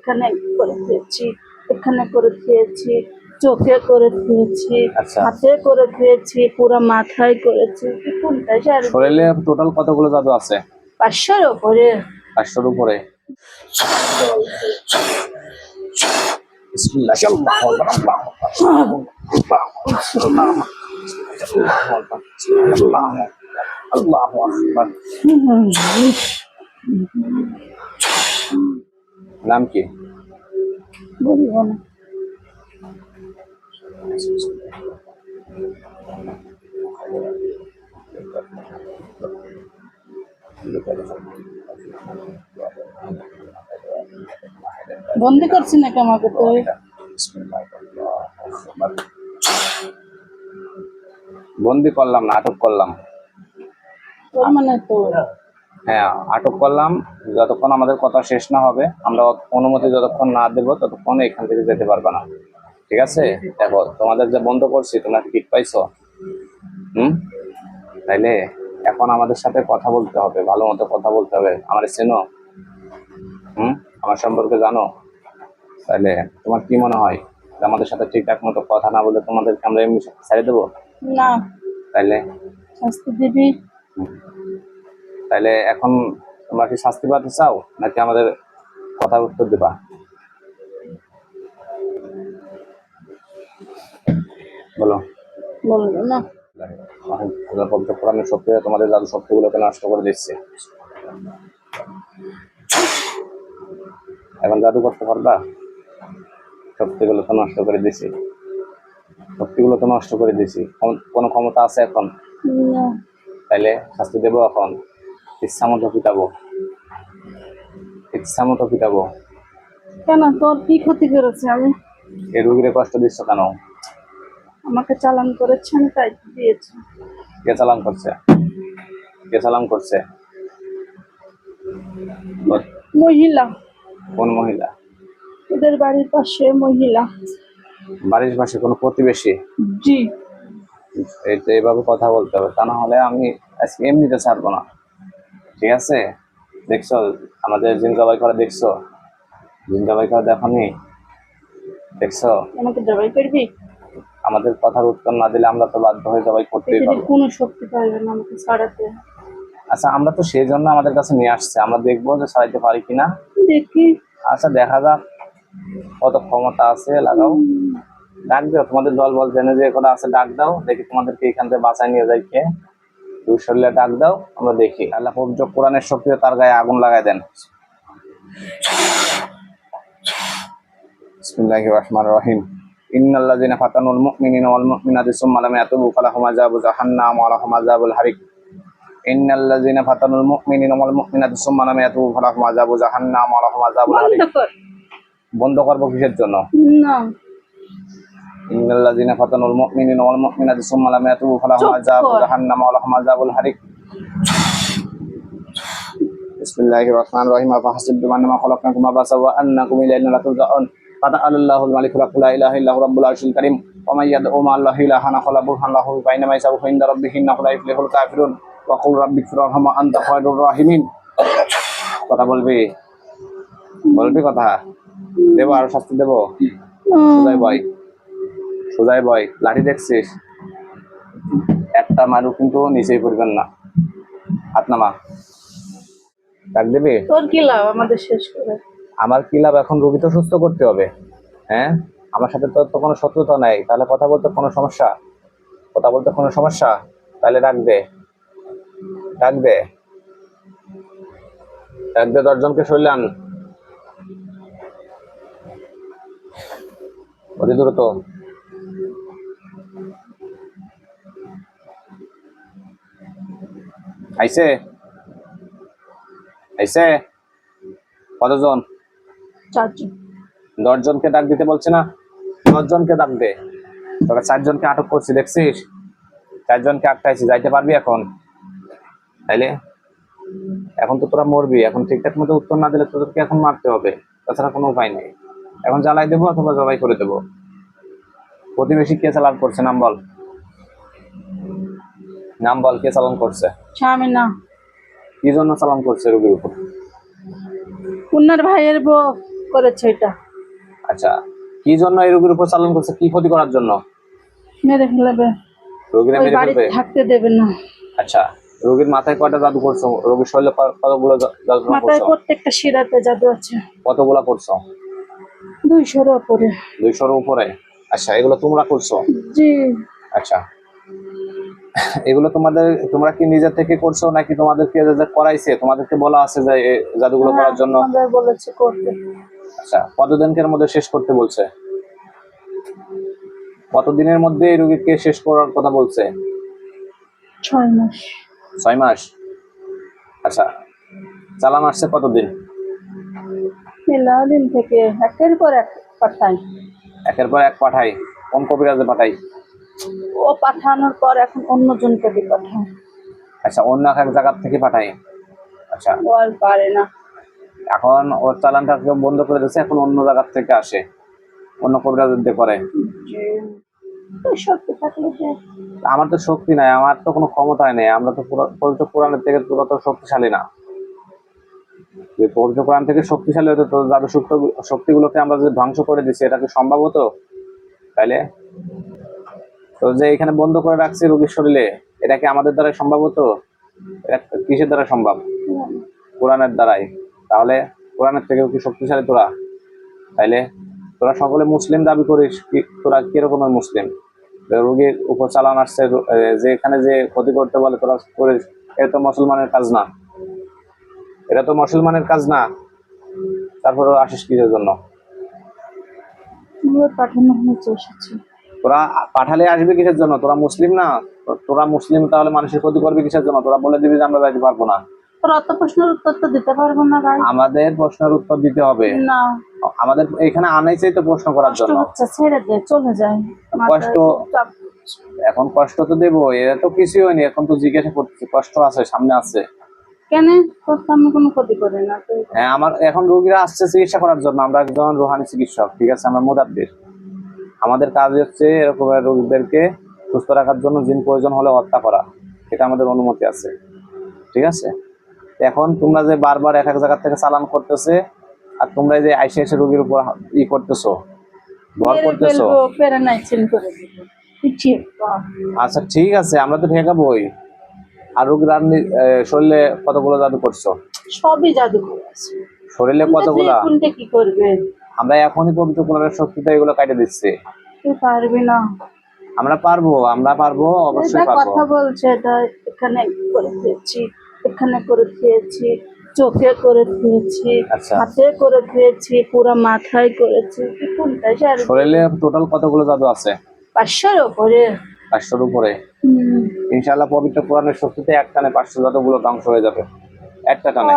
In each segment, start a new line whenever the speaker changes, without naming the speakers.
এখানে করে দিয়েছি এখানে করে দিয়েছি চোখে করে দিয়েছি
আচ্ছা।
হাতে করে খেয়েছি পুরো মাথায় করেছি কোনটা?
শরীরে টোটাল কতগুলো জাদু আছে?
পাঁচশোর উপরে।
পাঁচশোর উপরে। আল্লাহু আল্লাহু আকবার, আল্লাহু আকবার, আল্লাহু আকবার। নাম কি?
বলব না। বন্দি করছি নাকি আমাকে তো?
বন্দি করলাম না আটক করলাম।
তোর মানে তো
হ্যাঁ আটক করলাম। যতক্ষণ আমাদের কথা শেষ না হবে আমরা অনুমতি যতক্ষণ না দেব ততক্ষণ এখান থেকে যেতে পারবে না। ঠিক আছে? দেখো তোমাদের যে বন্ধ করছি তোমরা টিকিট পাইছো? হুম? তাইলে এখন আমাদের সাথে কথা বলতে হবে ভালো মতো কথা বলতে হবে। আমার চেনো? হুম? আমার সম্পর্কে জানো? তাইলে তোমার কি মনে হয়? যে আমাদের সাথে ঠিকঠাক মতো কথা না বলে তোমাদেরকে আমরা এমনি ছেড়ে দেবো?
না।
তাইলে?
শাস্তি দিবি।
তাইলে এখন তোমরা কি শাস্তি পাতে চাও নাকি আমাদের কথার উত্তর দেবা? বলো।
বলব না।
আল্লাহ পবিত্র কোরআনের শক্তি তোমাদের জাদু শক্তিগুলোকে নষ্ট করে দিচ্ছে। এখন জাদু করতে পারবা? শক্তিগুলো তো নষ্ট করে দিছি। শক্তিগুলো তো নষ্ট করে দিছি। কোনো ক্ষমতা আছে এখন? তাইলে শাস্তি দেবো এখন? ইচ্ছা মতো পিটাবো। ইচ্ছা মতো পিটাবো।
কেন? তোর কি ক্ষতি করেছে আমি?
এই রুগীরে কষ্ট দিচ্ছ কেন?
আমাকে চালান করেছে আমি তাই দিয়েছি।
কে চালান করছে? কে চালান করছে?
মহিলা।
কোন মহিলা?
ওদের বাড়ির পাশে মহিলা।
বাড়ির পাশে কোনো প্রতিবেশী?
জি।
এই তো এইভাবে কথা বলতে হবে। তা না হলে আমি আজকে এমনিতে ছাড়বো না। ঠিক আছে? দেখছ? আমাদের জিনকাবাই করা দেখছ? জিনকাবাই করা দেখনি দেখছ?
আমাকে জবাই করবি?
আমাদের কথার উত্তর না দিলে আমরা তো বাধ্য হয়ে জবাই করতেই পারব।
কোনো শক্তি পারবে না আমাকে ছাড়াতে।
আচ্ছা আমরা তো সেই জন্য আমাদের কাছে নিয়ে আসছে। আমরা দেখব যে ছাড়াইতে পারি কিনা।
দেখি।
আচ্ছা দেখা যাক কত ক্ষমতা আছে লাগাও। ডাক দাও তোমাদের দল বল জেনে যে কোনো আছে ডাক দাও। দেখি তোমাদেরকে এখান থেকে বাঁচায় নিয়ে যাই কে। ডাক দাও আমরা দেখি। আল্লাহ পবিত্র কোরআনের তার গায়ে আগুন লাগাই দেন। বিসমিল্লাহির রহমানির রহিম। ইন্নাল্লাযিনা ফাতানুল মুমিনিনা ওয়াল মুমিনাতি সুম্মা লাম ইয়াতুবু ফালাহুম আযাবু জাহান্নাম ওয়া লাহুম আযাবুল হারিক। ইন্নাল্লাযিনা ফাতানুল মুমিনিনা ওয়াল মুমিনাতি সুম্মা লাম ইয়াতুবু ফালাহুম আযাবু জাহান্নাম ওয়া লাহুম আযাবুল হারিক।
বন্ধ কর।
বন্ধ করব কিসের জন্য?
না।
ইন্নাল্লাযিনা ফাতানুল মুমিনিনা ওয়াল মুমিনাতি সুম্মা লাম ইয়াতুবু ফালাহুম
চুপ
আযাবু
কর।
জাহান্নাম ওয়া লাহুম আযাবুল হারিক। বিসমিল্লাহির রহমানির রহিম। আফা হাসিবতুম আন্নামা খালাকনাকুম আবাসা ওয়া আন্নাকুম ইলাইনা লা তুরজাউন। ফাতাআলাল্লাহুল মালিকুল লা ইলাহা ইল্লা হুয়া রাব্বুল আরশিল কারীম। ওয়া মান ইয়াদউ মা আল্লাহি ইলাহান ফালা বুরহান লাহু বাইনামা ইয়াসাবু ইনদা রাব্বিহি ইন্নাহু লা ইফলিহুল কাফিরুন ওয়া কুল রাব্বিগফির ওয়ারহাম আনতা খায়রুর রাহিমিন। কথা বলবি? বলবি কথা? দেবো আর শাস্তি দেবো? সোজাই বয় সোজাই বয় লাঠি দেখছিস? একটা মারু কিন্তু নিচেই পড়বেন না। হাত নামা। ডাক দেবে?
তোর কি লাভ? আমাদের শেষ করে।
আমার কি লাভ? এখন রোগী তো সুস্থ করতে হবে। হ্যাঁ? আমার সাথে তো কোনো শত্রুতা নাই। তাহলে কথা বলতে কোনো সমস্যা? কথা বলতে কোনো সমস্যা? তাহলে ডাকবে ডাকবে ডাকবে দশজনকে সরলাম অতি দ্রুত। আইছে? আইছে? কতজন?
চারজন।
দশজনকে ডাক দিতে বলছে না? দশজনকে ডাক দে। তোকে চারজনকে আটক করছি দেখছিস? চারজনকে আটকাইছি যাইতে পারবি এখন? তাইলে? এখন তো তোরা মরবি এখন ঠিকঠাক মতো উত্তর না দিলে তোদেরকে এখন মারতে হবে। তাছাড়া কোনো উপায় নেই। এখন জ্বালাই দেবো অথবা জবাই করে দেবো। প্রতিবেশী কে চালান করছে নাম বল। নাম বল কে চালান করছে?
স্বামী না
কি জন্য চালান করছে রোগীর উপর?
কন্যার ভাইয়ের বউ করেছে এটা।
আচ্ছা কি জন্য এই রোগীর উপর চালন করছে? কি ক্ষতি করার জন্য?
মেরে ফেলবে।
রোগীরা মেরে ফেলবে?
থাকতে দেবে না।
আচ্ছা রোগীর মাথায় কয়টা জাদু করছ? রোগীর শরীরে কতগুলো জাদু
মাথায় প্রত্যেকটা শিরাতে জাদু আছে।
কতগুলা করছ?
দুইশোর ওপরে
দুইশোর উপরে? আচ্ছা এগুলো তোমরা করছ?
জি।
আচ্ছা এগুলো তোমাদের তোমরা কি নিজে থেকে করছ নাকি তোমাদেরকে করাইছে? তোমাদেরকে বলা আছে যে জাদুগুলো করার জন্য?
আমাদের বলেছে করতে।
আচ্ছা কতদিনকের মধ্যে শেষ করতে বলছে? কতদিনের মধ্যে এই রোগীকে শেষ করার কথা বলছে?
ছয় মাস।
ছয় মাস? আচ্ছা চালান আসছে কতদিন?
দিন থেকে একের পর এক পাঠাই।
একের পর এক পাঠাই। কোন কবিরাজে পাঠাই?
ও পাঠানোর পর এখন অন্য জনকে দিয়ে পাঠায়।
আচ্ছা অন্য এক জায়গার থেকে পাঠাই আচ্ছা।
ও আর পারে না।
এখন ওর চালানটা বন্ধ করে দিচ্ছে এখন অন্য জায়গার থেকে আসে। অন্য কবিরাজ দিয়ে করে। আমার তো শক্তি নাই আমার তো কোনো ক্ষমতাই নেই। আমরা তো পুরো- পবিত্র কোরআনের থেকে পুরো তো শক্তিশালী না। যে পবিত্র কোরআন থেকে শক্তিশালী হতো তো শক্তি শক্তিগুলোকে আমরা যদি ধ্বংস করে দিচ্ছি এটা কি সম্ভব হতো? তাইলে তো যে এখানে বন্ধ করে রাখছি রোগীর শরীরে, এটা কি আমাদের দ্বারা সম্ভব হতো এটা কিসের দ্বারা সম্ভব? কোরআনের দ্বারাই। তাহলে কোরআনের থেকেও কি শক্তিশালী তোরা? তাইলে তোরা সকলে মুসলিম দাবি করিস তোরা কিরকমের মুসলিম? রোগীর উপর চালান আসছে যে এখানে যে ক্ষতি করতে বলে তোরা করিস, এটা তো মুসলমানের কাজ না। এটা তো মুসলমানের কাজ না। তারপর আসিস কিসের জন্য?
পাঠানো হয়েছে, এসেছি।
তোরা পাঠালে আসবে কিসের জন্য? তোরা মুসলিম না? তোরা মুসলিম তাহলে মানুষের ক্ষতি করবে কিসের জন্য? তোরা বলে দিবি যে আমরা যাইতে পারব না।
প্রশ্নের উত্তর তো দিতে পারব না ভাই।
আমাদের প্রশ্নের উত্তর দিতে হবে।
না।
আমাদের এখানে তো প্রশ্ন করার
কষ্ট
জন্য।
ছেড়ে দে চলে যায়
কষ্ট- এখন কষ্ট তো দেবো এটা তো কিছুই হয়নি এখন তো জিজ্ঞাসা করতেছি কষ্ট আছে সামনে আছে।
কেন? আমি কোনো ক্ষতি করি না
হ্যাঁ আমার এখন রোগীরা আসছে চিকিৎসা করার জন্য আমরা একজন রোহানি চিকিৎসক ঠিক আছে আমরা মোদাব্বির। আমাদের কাজ হচ্ছে এরকম রোগীদেরকে সুস্থ রাখার জন্য জিন প্রয়োজন হলে হত্যা করা। এটা আমাদের অনুমতি আছে। ঠিক আছে? এখন তোমরা যে বারবার এক এক জায়গা থেকে চালান করতেছে আর তোমরা যে আইসে আইসে রোগীর উপর ই করতেছো ভর করতেছো। আচ্ছা ঠিক আছে আমরা তো ঠেকাবোই আর রোগীর শরীরে কতগুলো জাদু করছ?
সবই জাদু করে
শরীরে কতগুলো?
কি করবে?
আমরা এখনই পবিত্র কোরআনের শক্তিতে এগুলো কাটে দিচ্ছি।
তুই পারবি না।
আমরা পারব আমরা পারব অবশ্যই পারব।
কথা বলছে এটা এখানে করে দিয়েছি এখানে করে দিয়েছি চোখে করে দিয়েছি
আচ্ছা।
হাতে করে দিয়েছি পুরো মাথায় করেছি কোনটা?
শরীরে টোটাল কতগুলো জাদু আছে?
পাঁচশোর ওপরে
পাঁচশোর উপরে। ইনশাআল্লাহ পবিত্র কোরআনের শক্তিতে এক টানে পাঁচশো জাদুগুলো ধ্বংস হয়ে যাবে। একটা টানে।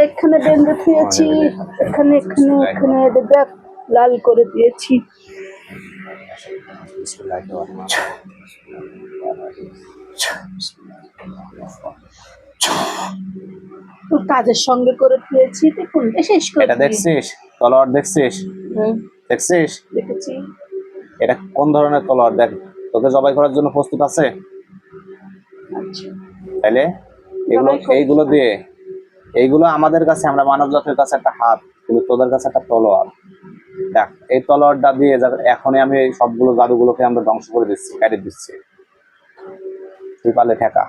এখানে বেঁধে দিয়েছি এখানে এখানে এখানে দেখ লাল করে দিয়েছি। কাজের সঙ্গে করে দিয়েছি। কোনটা শেষ করে
এটা দেখছিস? তলোয়ার দেখছিস? দেখছিস?
দেখেছি।
এটা কোন ধরনের তলোয়ার? দেখ তোকে জবাই করার জন্য প্রস্তুত আছে?
আচ্ছা।
তাইলে এগুলো এইগুলো দিয়ে এইগুলো আমাদের কাছে, আমরা মানব জাতির কাছে একটা হাত, কিন্তু তোদের কাছে একটা তলোয়ার। দেখ, এই তলোয়ারটা দিয়ে এখনই আমি সবগুলো জাদুগুলোকে আমরা ধ্বংস করে দিচ্ছি, কেটে দিচ্ছি। তুই পারলে ঠেকা।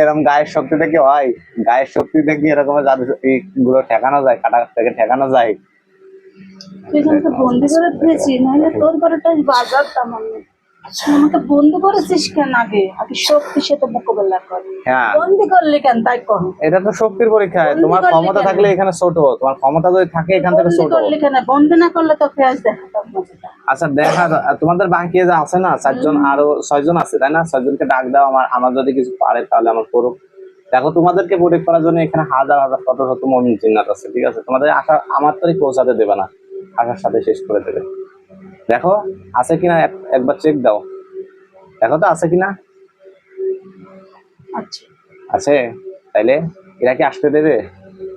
এরকম গায়ের শক্তি থেকে হয়? গায়ের শক্তি থেকে এরকম জাদু গুলো ঠেকানো যায়, কাটা থেকে ঠেকানো যায়?
বন্দি করে নাহলে তোর আমি। আমাকে বন্দি করেছিস কেন আগে? আগে শক্তির সাথে মোকাবেলা কর।
হ্যাঁ।
বন্দি করলি কেন? তাই কর।
এটা তো শক্তির পরীক্ষা। তোমার ক্ষমতা থাকলে এখানে ছোট তোমার ক্ষমতা যদি থাকে এখান থেকে ছোট
করলি কেন? বন্দি না করলে আজ দেখাতাম
আচ্ছা দেখা তোমাদের বাকি যে আছে না চারজন আরও ছয়জন আছে তাই না? ছয়জনকে ডাক দাও আমার আমার যদি কিছু পারে তাহলে আমার করুক। দেখো তোমাদেরকে প্রোটেক্ট করার জন্য এখানে হাজার হাজার শত শত মমিন জিন্নাত আছে ঠিক আছে? তোমাদের আশা আমার তরি পৌঁছাতে দেবে না। আশার সাথে শেষ করে দেবে। দেখো আছে কিনা একবার চেক দাও। দেখো তো আছে কিনা?
আচ্ছা
আছে? তাইলে এরা কি আসতে দেবে?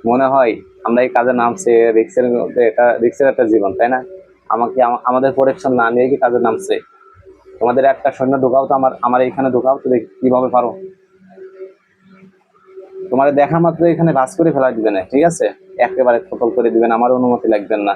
মনে হয় আমরা এই কাজে নামছে রিক্সের মধ্যে এটা রিক্সের একটা জীবন তাই না? আমাকে আমাদের প্রোটেকশন না নিয়ে কি কাজে নামছে তোমাদের একটা সৈন্য ঢোকাও তো আমার আমার এইখানে ঢোকাও তো দেখি কীভাবে পারো? তোমার দেখা মাত্র এখানে ভাস করে ফেলা দিবে না ঠিক আছে? একেবারে ফটল করে দিবেন আমার অনুমতি লাগবেন না।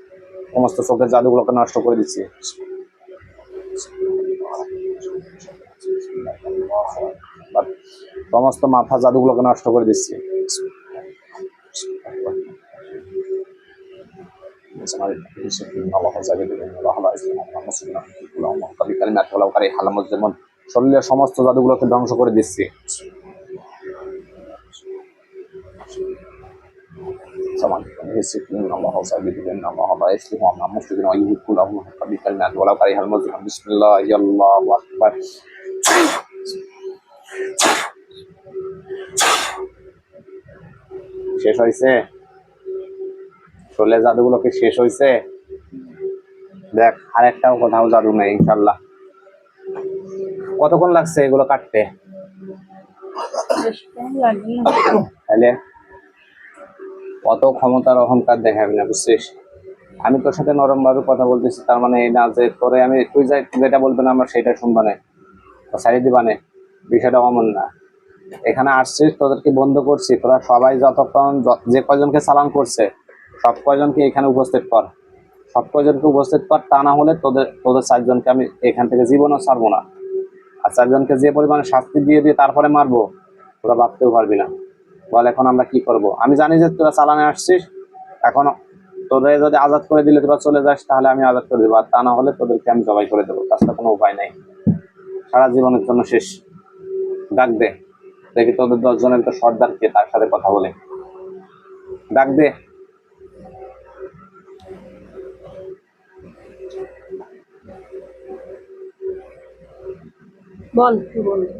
সমস্ত চোখের জাদুগুলোকে নষ্ট করে দিচ্ছে সমস্ত মাথা জাদুগুলোকে নষ্ট করে দিচ্ছে শরীরের সমস্ত জাদুগুলোকে ধ্বংস করে দিচ্ছি سواء يسكن الله سيجد ان الله لا يسلم عما مفسدين ويهلك لهم حق بكلمات ولو كره المجرمون بسم الله يا الله اكبر শেষ হয়েছে শরীরে জাদুগুলো কি শেষ হয়েছে দেখ আর একটাও কোথাও জাদু নেই ইনশাল্লাহ কতক্ষণ লাগছে এগুলো কাটতে
বেশি টাইম লাগবে না
তাহলে অত ক্ষমতার অহংকার দেখাবি না, বুঝছিস? আমি তোর সাথে নরম ভাবে কথা বলতেছি, তার মানে এই না যে তোরে আমি তুই যাই যেটা বলবেন আমরা সেটা শুনবা না। সারি দিবা না, বিষয়টা অমন না। এখানে আসছিস, তোদেরকে বন্ধ করছি, তোরা সবাই যতক্ষণ যে কয়জনকে চালান করছে, সব কয়জনকে এখানে উপস্থিত কর। সব কয়জনকে উপস্থিত কর, তা না হলে তোদের তোদের চারজনকে আমি এখান থেকে জীবনও ছাড়বো না। আর চারজনকে যে পরিমাণে শাস্তি দিয়ে দিয়ে তারপরে মারবো, তোরা ভাবতেও পারবি না। বল এখন আমরা কি করব? আমি জানি যে তোরা চালানে আসছিস এখন তোদের যদি আজাদ করে দিলে তোরা চলে যাস তাহলে আমি আজাদ করে দেবো। আর তা না হলে তোদেরকে আমি জবাই করে দেবো। তাছাড়া কোনো উপায় নাই। সারা জীবনের জন্য শেষ। ডাক দে। দেখি তোদের দশ জনের তো সর্দার কে তার সাথে কথা বলে। ডাক দে।
বল কি বলবি?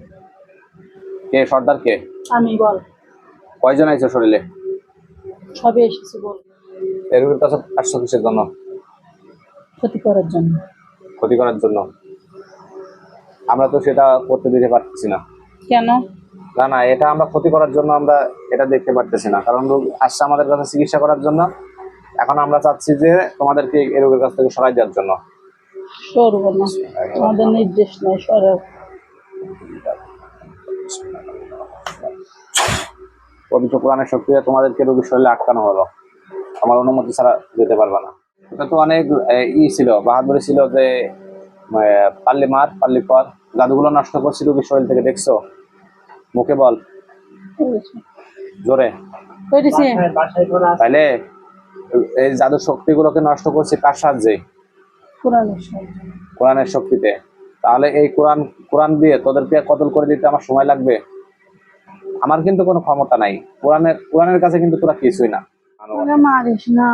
কে সর্দার কে?
আমি বল।
কয়জন আইছে শরীরে?
সবে এসেছি বল।
এর কাছে আসছো কিসের জন্য?
ক্ষতি করার জন্য।
ক্ষতি করার জন্য। আমরা তো সেটা করতে দিতে পারছি না।
কেন?
না না এটা আমরা ক্ষতি করার জন্য আমরা এটা দেখতে পারতেছি না। কারণ রোগ আসছে আমাদের কাছে চিকিৎসা করার জন্য। এখন আমরা চাচ্ছি যে তোমাদেরকে এই রোগের কাছ থেকে সরাই দেওয়ার জন্য।
সরব না। আমাদের নির্দেশ নেই সরব
পবিত্র কোরআনের শক্তিতে তোমাদেরকে রোগীর শরীরে আটকানো হলো। আমার অনুমতি ছাড়া যেতে পারবে না। এটা তো অনেক ই ছিল বাহাদুরি ছিল যে পাল্লি মার পাল্লি পর জাদুগুলো নষ্ট করছি রোগীর শরীর থেকে দেখছ? মুখে বল। জোরে। তাইলে এই জাদু শক্তিগুলোকে নষ্ট করছে কার সাহায্যে?
কোরআনের
কোরআনের শক্তিতে। তাহলে এই কোরআন কোরআন দিয়ে তোদেরকে কতল করে দিতে আমার সময় লাগবে? আমার কিন্তু কোনো ক্ষমতা নাই। কোরআনের কোরআনের কাছে কিন্তু তোরা কিছুই না।
আমাকে মারিস না।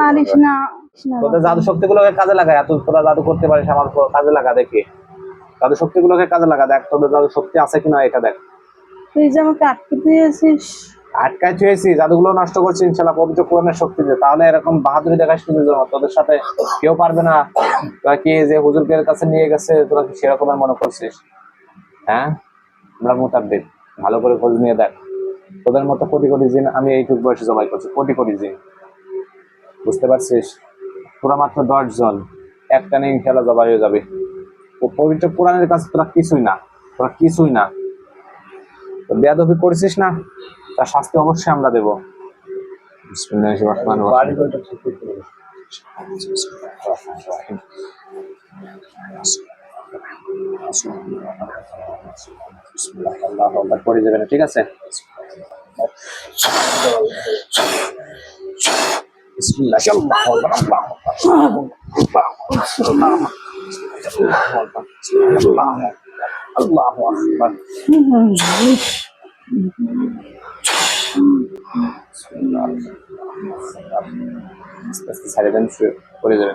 মারিস না।
তোদের জাদু শক্তিগুলোকে কাজে লাগা এত তোরা জাদু করতে পারিস আমার কাজে লাগা দেখি জাদু শক্তিগুলোকে কাজে লাগা দেখ তোদের জাদু শক্তি আছে কিনা এটা দেখ।
তুই যে আমাকে আটকে দিয়েছিস।
আটকায় ছুঁয়েছি জাদুগুলো নষ্ট করছি ইনশাল্লাহ পবিত্র কোরআনের শক্তিতে তাহলে এরকম বাহাদুরি দেখাস কিন্তু যেন তোদের সাথে কেউ পারবে না। তোরা কি যে হুজুরকের কাছে নিয়ে গেছে তোরা কি সেরকমের মনে করছিস? হ্যাঁ? আমরা মোতাবেক ভালো করে খোঁজ নিয়ে দেখ। তোদের মতো কোটি কোটি জিন আমি এইটুক বয়সে জমাই করছি কোটি কোটি জিন। বুঝতে পারছিস? তোরা মাত্র দশ জন একটা নিয়ে খেলা জবাই হয়ে যাবে। ও পবিত্র কোরআনের কাছে তোরা কিছুই না তোরা কিছুই না। তো বেয়াদবি করেছিস না? তার শাস্তি অবশ্যই আমরা দেবো। বিসমিল্লাহির রহমানির রহিম। আল্লাহু আকবার পড়ে যাবে না, ঠিক আছে। আস্তে আস্তে ছাড়ে দেন শুয়ে পড়ে যাবে